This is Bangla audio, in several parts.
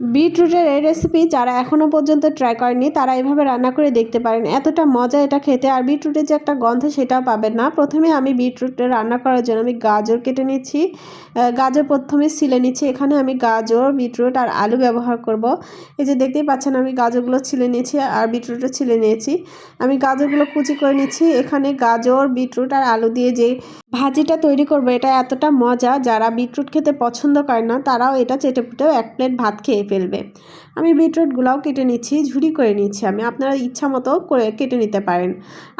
বিটরুটের এই রেসিপি যারা এখনও পর্যন্ত ট্রাই করেনি তারা এভাবে রান্না করে দেখতে পারেন। এতটা মজা এটা খেতে। আর বিটরুটের যে একটা গন্ধ, সেটাও পাবেন না। প্রথমে আমি বিটরুটটা রান্না করার জন্য আমি গাজর কেটে নিচ্ছি। গাজর প্রথমে ছিলে নিচ্ছি। এখানে আমি গাজর, বিটরুট আর আলু ব্যবহার করব। এই যে দেখতেই পাচ্ছেন, আমি গাজরগুলো ছিলে নিয়েছি আর বিটরুটও ছিলে নিয়েছি। আমি গাজরগুলো কুচি করে নিচ্ছি। এখানে গাজর, বিটরুট আর আলু দিয়ে যে ভাজিটা তৈরি করব, এটা এতটা মজা। যারা বিটরুট খেতে পছন্দ করে না, তারাও এটা চেটেপুটেও এক প্লেট ভাত খেয়ে ফেলবে। আমি বিটরুটগুলোও কেটে নিচ্ছি, ঝুড়ি করে নিচ্ছি আমি। আপনারা ইচ্ছা মতো করে কেটে নিতে পারেন।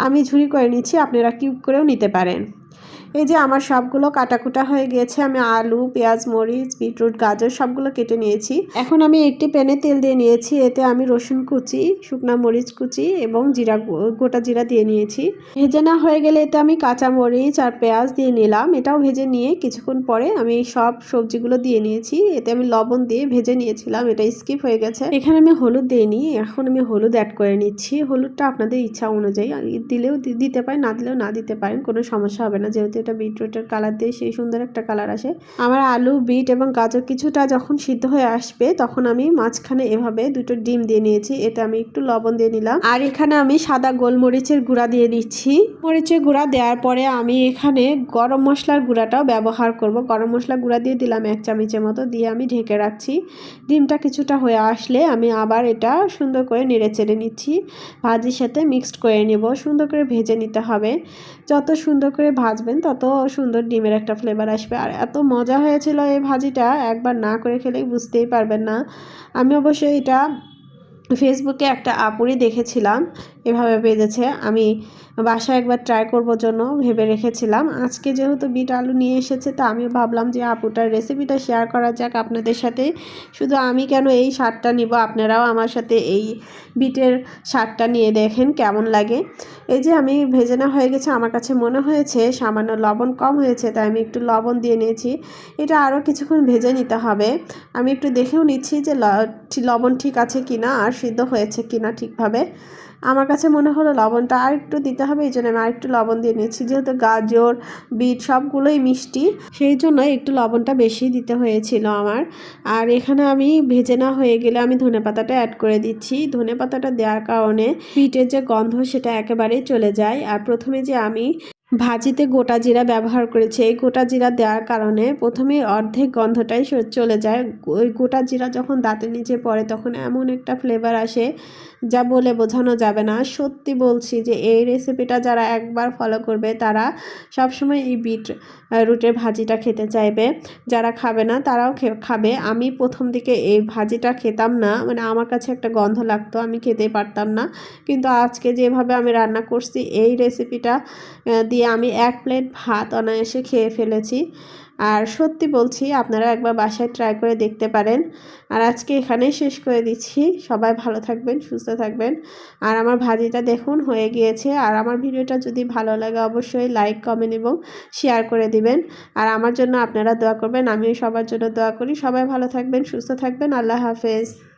আমি ঝুড়ি করে নিচ্ছি, আপনারা কিউব করেও নিতে পারেন। এই যে আমার সবগুলো কাটাকুটা হয়ে গিয়েছে, আমি আলু, পেঁয়াজ, মরিচ, বিটরুট, গাজর সবগুলো কেটে নিয়েছি। এখন আমি একটি প্যানে তেল দিয়ে নিয়েছি, এতে আমি রসুন কুচি, শুকনা মরিচ কুচি এবং জিরা গোটা জিরা দিয়ে নিয়েছি। ভেজে না হয়ে গেলে এতে আমি কাঁচা মরিচ আর পেঁয়াজ দিয়ে নিলাম, এটাও ভেজে নিয়ে কিছুক্ষণ পরে আমি সব সবজিগুলো দিয়ে নিয়েছি, এতে আমি লবণ দিয়ে ভেজে নিয়েছিলাম, এটা স্কিপ হয়ে গেছে। এখানে আমি হলুদ দিইনি, এখন আমি হলুদ অ্যাড করে নিচ্ছি, হলুদটা আপনাদের ইচ্ছা অনুযায়ী, দিলেও দিতে পারেন, না দিলেও না দিতে পারেন, কোনো সমস্যা হবে না, যেহেতু এটা বিটরুটের কালার দিয়ে সেই সুন্দর একটা কালার আসে। আমার আলু, বিট এবং গাজর কিছুটা যখন সিদ্ধ হয়ে আসবে, তখন আমি মাঝখানে এভাবে দুটো ডিম দিয়ে নিয়েছি। এতে আমি একটু লবণ দিয়ে নিলাম। আর এখানে আমি সাদা গোলমরিচের গুঁড়া দিয়ে দিচ্ছি। মরিচের গুঁড়া দেওয়ার পরে আমি এখানে গরম মশলার গুঁড়াটাও ব্যবহার করব। গরম মশলা গুঁড়া দিয়ে দিলাম এক চামচের মতো, দিয়ে আমি ঢেকে রাখছি। ডিমটা কিছুটা হয়ে আসলে আমি আবার এটা সুন্দর করে নেড়ে চেড়ে নিচ্ছি। ভাজির সাথে মিক্সড করে নেব। সুন্দর করে ভেজে নিতে হবে। যত সুন্দর করে ভাজবেন তত সুন্দর ডিমের একটা ফ্লেভার আসবে। আর এত মজা হয়েছিল এই ভাজিটা, একবার না করে খেলেই বুঝতেই পারবেন না। আমি অবশ্যই এটা ফেসবুকে একটা আপুরি দেখেছিলাম। এভাবে ভেজেছে আমি বাসায় একবার ট্রাই করব জন্য ভেবে রেখেছিলাম। আজকে যেহেতু বিট আলু নিয়ে এসেছে, তা আমিও ভাবলাম যে আপুটার রেসিপিটা শেয়ার করা যাক আপনাদের সাথে। শুধু আমি কেন এই স্বাদটা নিব? আপনারাও আমার সাথে এই বিটের স্বাদটা নিয়ে দেখেন কেমন লাগে। এই যে আমি ভেজে না হয়ে গেছে, আমার কাছে মনে হয়েছে সামান্য লবণ কম হয়েছে, তাই আমি একটু লবণ দিয়ে নিয়েছি। এটা আরও কিছুক্ষণ ভেজে নিতে হবে। আমি একটু দেখেও নিচ্ছি যে লবণ ঠিক আছে কিনা, আর সিদ্ধ হয়েছে কিনা ঠিকভাবে। আমার কাছে মনে হলো লবণটা আর একটু দিতে হবে, এই জন্য আমি আর একটু লবণ দিয়ে নিয়েছি। যেহেতু গাজর, বিট সবগুলোই মিষ্টি, সেই জন্য একটু লবণটা বেশি দিতে হয়েছিল আমার। আর এখানে আমি ভেজে না হয়ে গেলে আমি ধনে পাতাটা অ্যাড করে দিচ্ছি। ধনে পাতাটা দেওয়ার কারণে বিটের যে গন্ধ সেটা একেবারেই চলে যায়। আর প্রথমে যে আমি ভাজিতে গোটা জিরা ব্যবহার করেছি। এই গোটা জিরা দেওয়ার কারণে প্রথমে অর্ধেক গন্ধটাই চলে যায়। ওই গোটা জিরা যখন দাঁতের নিচে পড়ে তখন এমন একটা ফ্লেভার আসে যা বলে বোঝানো যাবে না। সত্যি বলছি যে এই রেসিপিটা যারা একবার ফলো করবে তারা সবসময় এই বিট রুটের ভাজিটা খেতে চাইবে। যারা খাবে না তারাও খাবে। আমি প্রথম দিকে এই ভাজিটা খেতাম না। মানে আমার কাছে একটা গন্ধ লাগতো আমি খেতেই পারতাম না। কিন্তু আজকে যেভাবে আমি রান্না করছি এই রেসিপিটা আহ, দিয়ে আমি এক প্লেট ভাত অনায়াসে খেয়ে ফেলেছি। আর সত্যি বলছি, আপনারা একবার বাসায় ট্রাই করে দেখতে পারেন। আর আজকে এখানেই শেষ করে দিচ্ছি। সবাই ভালো থাকবেন, সুস্থ থাকবেন। আর আমার ভাজিটা দেখুন, হয়ে গিয়েছে। আর আমার ভিডিওটা যদি ভালো লাগে, অবশ্যই লাইক, কমেন্ট এবং শেয়ার করে দিবেন। আর আমার জন্য আপনারা দোয়া করবেন, আমিও সবার জন্য দোয়া করি। সবাই ভালো থাকবেন, সুস্থ থাকবেন। আল্লাহ হাফেজ।